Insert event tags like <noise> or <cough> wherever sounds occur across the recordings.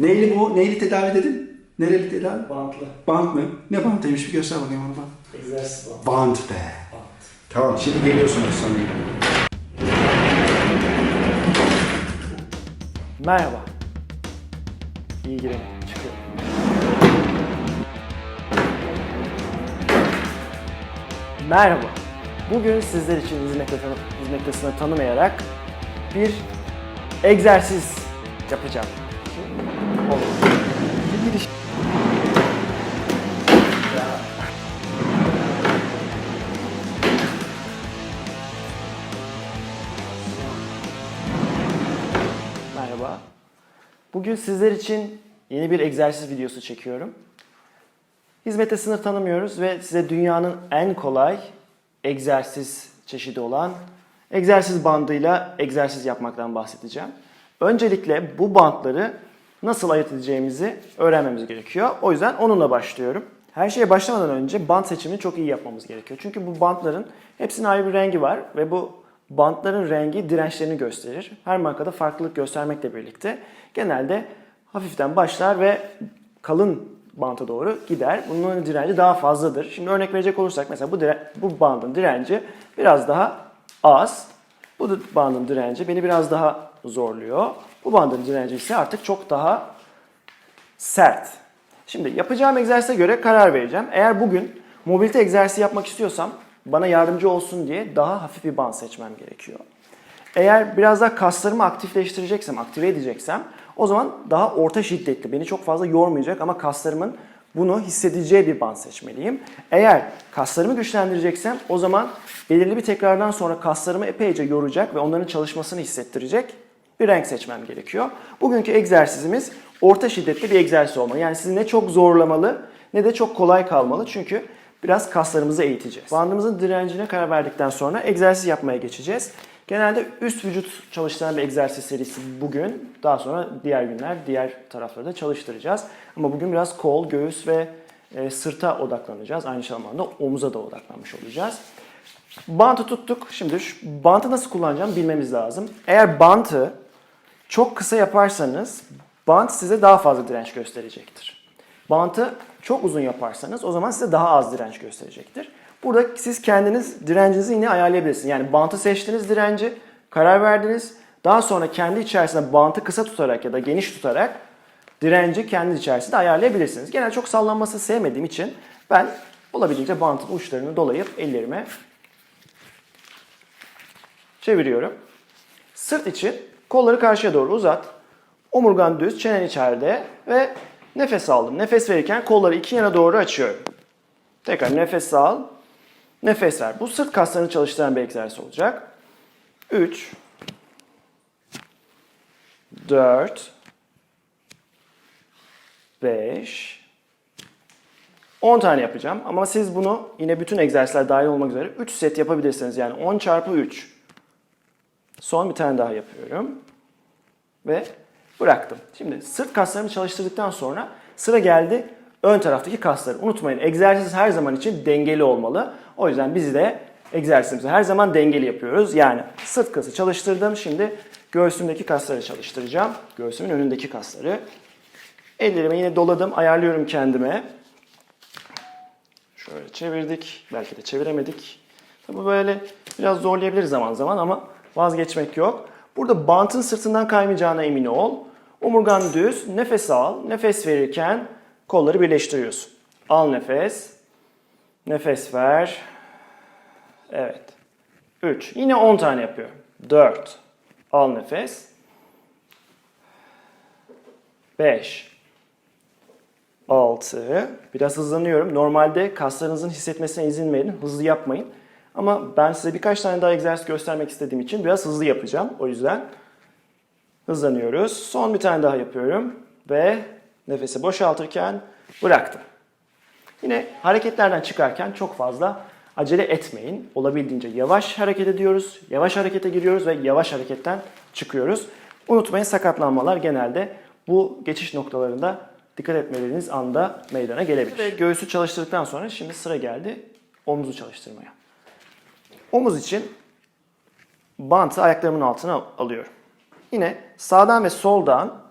neyli tedavi dedin? Nereli tedavi? Bantlı. Bant mı? Ne bantıymış bir göster bakayım onu bana. Egzersiz bant. Bant be. Bant. Tamam şimdi geliyorsunuz sana. Merhaba. İyi girelim. Çıkıyorum. Merhaba. Bugün sizler için hizmet, hizmetlesine tanımayarak bir egzersiz yapacağım. Merhaba. Bugün sizler için yeni bir egzersiz videosu çekiyorum. Hizmete sınır tanımıyoruz ve size dünyanın en kolay egzersiz çeşidi olan egzersiz bandıyla egzersiz yapmaktan bahsedeceğim. Öncelikle bu bantları nasıl ayırt edeceğimizi öğrenmemiz gerekiyor. O yüzden onunla başlıyorum. Her şeye başlamadan önce bant seçimini çok iyi yapmamız gerekiyor. Çünkü bu bantların hepsinin ayrı bir rengi var ve bu bantların rengi dirençlerini gösterir. Her markada farklılık göstermekle birlikte genelde hafiften başlar ve kalın banta doğru gider. Bunun direnci daha fazladır. Şimdi örnek verecek olursak mesela bu, bu bandın direnci biraz daha az. Bu bandın direnci beni biraz daha zorluyor. Bu bandın direnci ise artık çok daha sert. Şimdi yapacağım egzersize göre karar vereceğim. Eğer bugün mobilite egzersizi yapmak istiyorsam bana yardımcı olsun diye daha hafif bir band seçmem gerekiyor. Eğer biraz daha kaslarımı aktifleştireceksem, aktive edeceksem o zaman daha orta şiddetli, beni çok fazla yormayacak ama kaslarımın bunu hissedeceği bir band seçmeliyim. Eğer kaslarımı güçlendireceksem o zaman belirli bir tekrardan sonra kaslarımı epeyce yoracak ve onların çalışmasını hissettirecek bir renk seçmem gerekiyor. Bugünkü egzersizimiz orta şiddetli bir egzersiz olmalı. Yani sizi ne çok zorlamalı ne de çok kolay kalmalı. Çünkü biraz kaslarımızı eğiteceğiz. Bandımızın direncine karar verdikten sonra egzersiz yapmaya geçeceğiz. Genelde üst vücut çalıştıran bir egzersiz serisi bugün. Daha sonra diğer günler diğer tarafları da çalıştıracağız. Ama bugün biraz kol, göğüs ve e, sırta odaklanacağız. Aynı zamanda omuza da odaklanmış olacağız. Bantı tuttuk. Şimdi şu bantı nasıl kullanacağım bilmemiz lazım. Eğer bantı çok kısa yaparsanız bant size daha fazla direnç gösterecektir. Bantı çok uzun yaparsanız o zaman size daha az direnç gösterecektir. Burada siz kendiniz direncinizi yine ayarlayabilirsiniz. Yani bantı seçtiniz direnci, karar verdiniz. Daha sonra kendi içerisinde bantı kısa tutarak ya da geniş tutarak direnci kendi içerisinde ayarlayabilirsiniz. Genel çok sallanması sevmediğim için ben olabildiğince bantın uçlarını dolayıp ellerime çeviriyorum. Sırt için kolları karşıya doğru uzat. Omurgan düz, çenen içeride ve nefes aldım. Nefes verirken kolları iki yana doğru açıyorum. Tekrar nefes al. Nefes ver. Bu sırt kaslarını çalıştıran bir egzersiz olacak. 3 4 5 10 tane yapacağım ama siz bunu yine bütün egzersizler dahil olmak üzere 3 set yapabilirsiniz. Yani 10 çarpı 3. Son bir tane daha yapıyorum. Ve bıraktım. Şimdi sırt kaslarımı çalıştırdıktan sonra sıra geldi ön taraftaki kasları. Unutmayın egzersiz her zaman için dengeli olmalı. O yüzden biz de egzersizimizi her zaman dengeli yapıyoruz. Yani sırt kası çalıştırdım. Şimdi göğsümdeki kasları çalıştıracağım. Göğsümün önündeki kasları. Ellerimi yine doladım. Ayarlıyorum kendime. Şöyle çevirdik. Belki de çeviremedik. Tabi böyle biraz zorlayabilir zaman zaman ama vazgeçmek yok. Burada bantın sırtından kaymayacağına emin ol. Omurgan düz. Nefes al. Nefes verirken kolları birleştiriyorsun. Al nefes. Nefes ver. Evet. 3. Yine 10 tane yapıyorum. 4. Al nefes. 5. 6. Biraz hızlanıyorum. Normalde kaslarınızın hissetmesine izin verin. Hızlı yapmayın. Ama ben size birkaç tane daha egzersiz göstermek istediğim için biraz hızlı yapacağım. O yüzden hızlanıyoruz. Son bir tane daha yapıyorum. Ve nefesi boşaltırken bıraktım. Yine hareketlerden çıkarken çok fazla acele etmeyin. Olabildiğince yavaş hareket ediyoruz. Yavaş harekete giriyoruz ve yavaş hareketten çıkıyoruz. Unutmayın sakatlanmalar genelde bu geçiş noktalarında dikkat etmeleriniz anda meydana gelebilir. Ve göğsü çalıştırdıktan sonra şimdi sıra geldi omuzu çalıştırmaya. Omuz için bantı ayaklarımın altına alıyorum. Yine sağdan ve soldan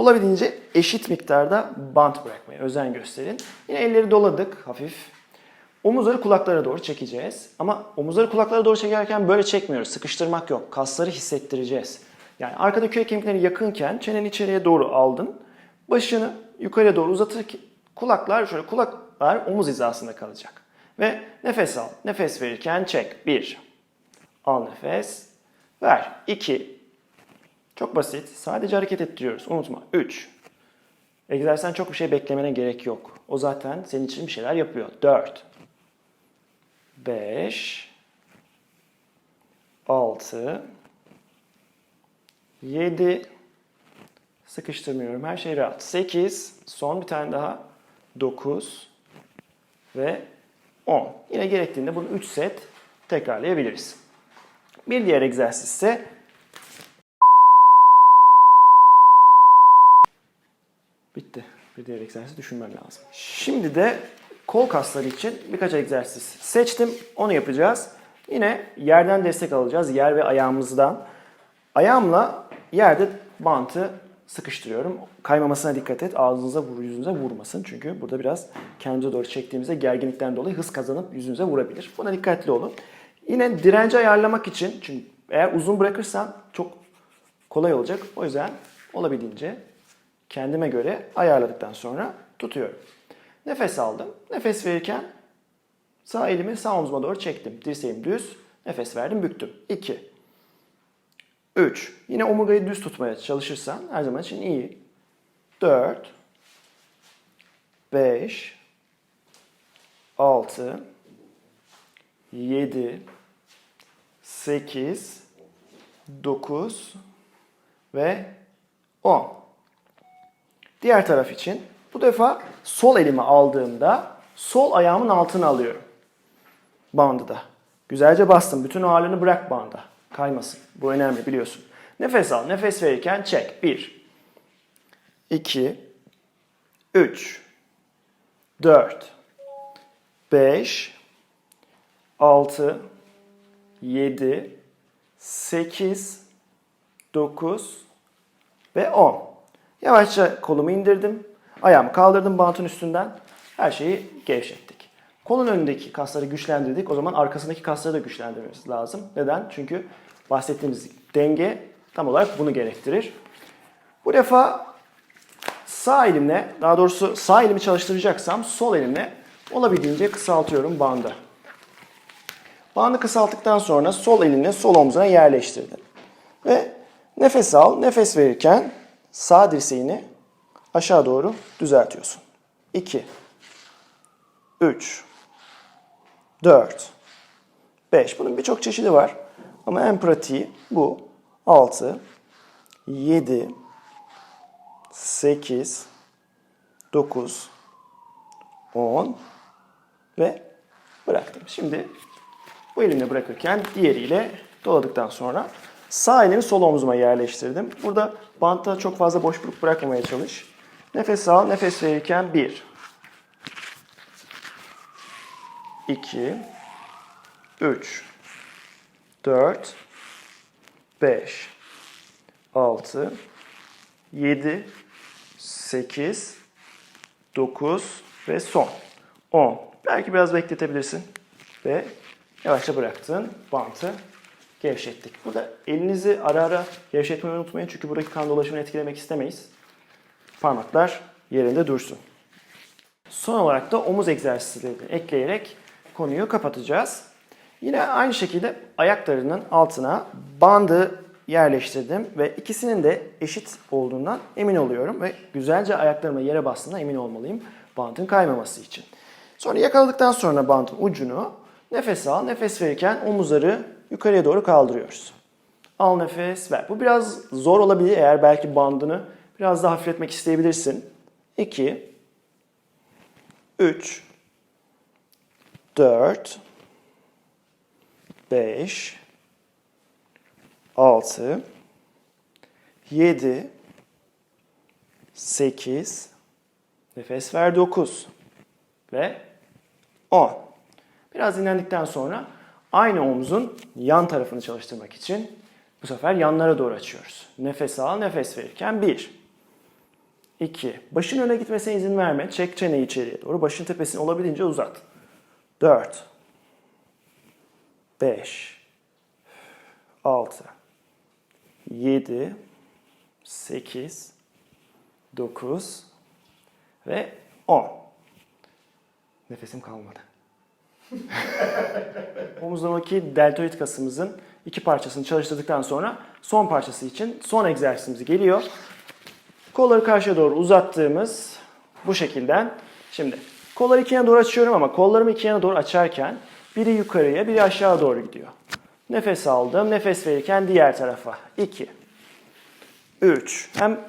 Olabildiğince eşit miktarda bant bırakmaya özen gösterin. Yine elleri doladık hafif. Omuzları kulaklara doğru çekeceğiz. Ama omuzları kulaklara doğru çekerken böyle çekmiyoruz. Sıkıştırmak yok. Kasları hissettireceğiz. Yani arkada kürek kemikleri yakınken çeneni içeriye doğru aldın. Başını yukarıya doğru uzatırken kulaklar şöyle kulaklar omuz hizasında kalacak. Ve nefes al. Nefes verirken çek. Bir. Al nefes. Ver. İki. Çok basit. Sadece hareket ettiriyoruz. Unutma. 3. Egzersizden çok bir şey beklemene gerek yok. O zaten senin için bir şeyler yapıyor. 4. 5. 6. 7. Sıkıştırmıyorum. Her şey rahat. 8. Son bir tane daha. 9. Ve 10. Yine gerektiğinde bunu 3 set tekrarlayabiliriz. Bir diğer egzersiz ise Bitti. Bir diğer egzersiz düşünmem lazım. Şimdi de kol kasları için birkaç egzersiz seçtim. Onu yapacağız. Yine yerden destek alacağız. Yer ve ayağımızdan. Ayağımla yerde bantı sıkıştırıyorum. Kaymamasına dikkat et. Ağzınıza vur, yüzünüze vurmasın. Çünkü burada biraz kendimize doğru çektiğimizde gerginlikten dolayı hız kazanıp yüzünüze vurabilir. Buna dikkatli olun. Yine direnci ayarlamak için, çünkü eğer uzun bırakırsan çok kolay olacak. O yüzden olabildiğince kendime göre ayarladıktan sonra tutuyorum. Nefes aldım. Nefes verirken sağ elimi sağ omzuma doğru çektim. Dirseğim düz. Nefes verdim, büktüm. 2. 3. Yine omurgayı düz tutmaya çalışırsan her zaman için iyi. 4. 5. 6. 7. 8. 9. Ve 10. Diğer taraf için bu defa sol elimi aldığımda sol ayağımın altına alıyorum. Bandı da. Güzelce bastım. Bütün ağırlığını bırak banda. Kaymasın. Bu önemli biliyorsun. Nefes al. Nefes verirken çek. 1 2 3 4 5 6 7 8 9 ve 10. Yavaşça kolumu indirdim. Ayağımı kaldırdım bantın üstünden. Her şeyi gevşettik. Kolun önündeki kasları güçlendirdik. O zaman arkasındaki kasları da güçlendirmemiz lazım. Neden? Çünkü bahsettiğimiz denge tam olarak bunu gerektirir. Bu defa sağ elimle, daha doğrusu sağ elimi çalıştıracaksam sol elimle olabildiğince kısaltıyorum bandı. Bandı kısalttıktan sonra sol elini sol omzuna yerleştirdim. Ve nefes al, nefes verirken sağ dirseğini aşağı doğru düzeltiyorsun. 2 3 4 5 Bunun birçok çeşidi var. Ama en pratiği bu. 6 7 8 9 10 ve bıraktım. Şimdi bu elimle bırakırken diğeriyle doladıktan sonra sağ elimi sol omzuma yerleştirdim. Burada bantta çok fazla boşluk bırakmamaya çalış. Nefes al, nefes verirken 1 2 3 4 5 6 7 8 9 ve son. 10. Belki biraz bekletebilirsin. Ve yavaşça bıraktın bantı gevşettik. Burada elinizi ara ara gevşetmeyi unutmayın çünkü buradaki kan dolaşımını etkilemek istemeyiz. Parmaklar yerinde dursun. Son olarak da omuz egzersizlerini ekleyerek konuyu kapatacağız. Yine aynı şekilde ayaklarının altına bandı yerleştirdim ve ikisinin de eşit olduğundan emin oluyorum ve güzelce ayaklarıma yere bastığına emin olmalıyım bandın kaymaması için. Sonra yakaladıktan sonra bandın ucunu nefes al, nefes verirken omuzları yukarıya doğru kaldırıyoruz. Al nefes ver. Bu biraz zor olabilir eğer belki bandını biraz daha hafifletmek isteyebilirsin. 2 3 4 5 6 7 8 nefes ver 9 ve 10. Biraz dinlendikten sonra aynı omzun yan tarafını çalıştırmak için bu sefer yanlara doğru açıyoruz. Nefes al, nefes verirken 1 2. Başın öne gitmesine izin verme. Çek çeneyi içeriye doğru. Başın tepesini olabildiğince uzat. 4. 5. 6. 7. 8. 9. Ve 10. Nefesim kalmadı. <laughs> Omuzlarındaki deltoid kasımızın iki parçasını çalıştırdıktan sonra son parçası için son egzersizimiz geliyor. Kolları karşıya doğru uzattığımız bu şekilden. Şimdi kolları iki yana doğru açıyorum ama kollarımı iki yana doğru açarken biri yukarıya biri aşağı doğru gidiyor. Nefes aldım. Nefes verirken diğer tarafa. 2 3. Hem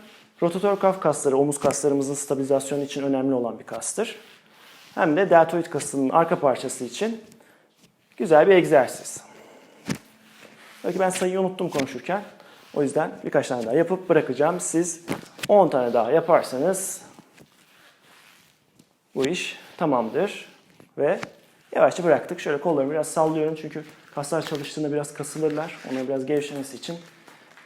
rotator kaf kasları omuz kaslarımızın stabilizasyonu için önemli olan bir kastır. Hem de deltoid kasının arka parçası için güzel bir egzersiz. Belki ben sayıyı unuttum konuşurken. O yüzden birkaç tane daha yapıp bırakacağım. Siz 10 tane daha yaparsanız bu iş tamamdır. Ve yavaşça bıraktık. Şöyle kollarımı biraz sallıyorum çünkü kaslar çalıştığında biraz kasılırlar. Onların biraz gevşemesi için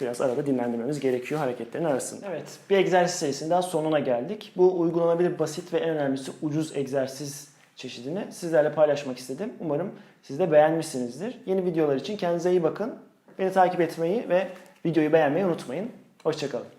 biraz arada dinlendirmemiz gerekiyor hareketlerin arasında. Evet, bir egzersiz serisinin daha sonuna geldik. Bu uygulanabilir basit ve en önemlisi ucuz egzersiz çeşidini sizlerle paylaşmak istedim. Umarım siz de beğenmişsinizdir. Yeni videolar için kendinize iyi bakın. Beni takip etmeyi ve videoyu beğenmeyi unutmayın. Hoşçakalın.